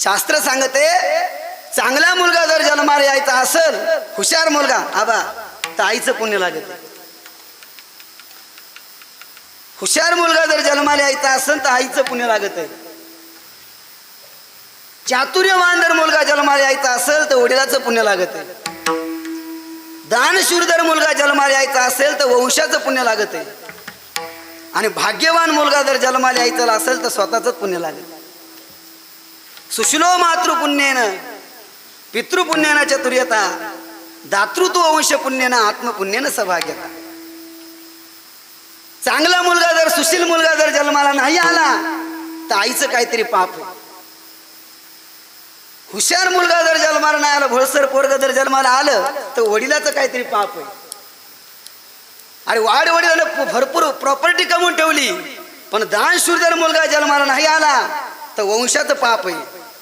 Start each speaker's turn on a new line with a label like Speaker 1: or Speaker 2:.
Speaker 1: शास्त्र सांगते चांगला मुलगा जर जन्माला यायचा असेल हुशार मुलगा. आबा तर आईचं पुण्य लागत हुशार मुलगा जर जन्माला यायचा असेल तर आईचं पुण्य लागत आहे. चातुर्यवान जर मुलगा जन्माला यायचा असेल तर वडिलाचं पुण्य लागत आहे. दानशूर जर मुलगा जन्माला यायचा असेल तर वंशाचं पुण्य लागत आहे. आणि भाग्यवान मुलगा जर जन्माला यायचा असेल तर स्वतःच पुण्य लागेल सुशिलो मातृपुण्येन पितृपुण्येन चतुर्यता दातृत्व वंश पुण्यनं आत्मपुण्यनं सभाग्यता. चांगला मुलगा जर सुशील मुलगा जर जन्माला नाही आला तर आईचं काहीतरी पाप हुशार मुलगा जर जन्माला नाही आला भोळसर पोरग जर जन्माला आलं तर वडिलाचं काहीतरी पाप आहे अरे वाढ वडिलानं भरपूर प्रॉपर्टी कमवून ठेवली पण दानशूर जर मुलगा जन्माला नाही आला तर वंशाचं पाप आहे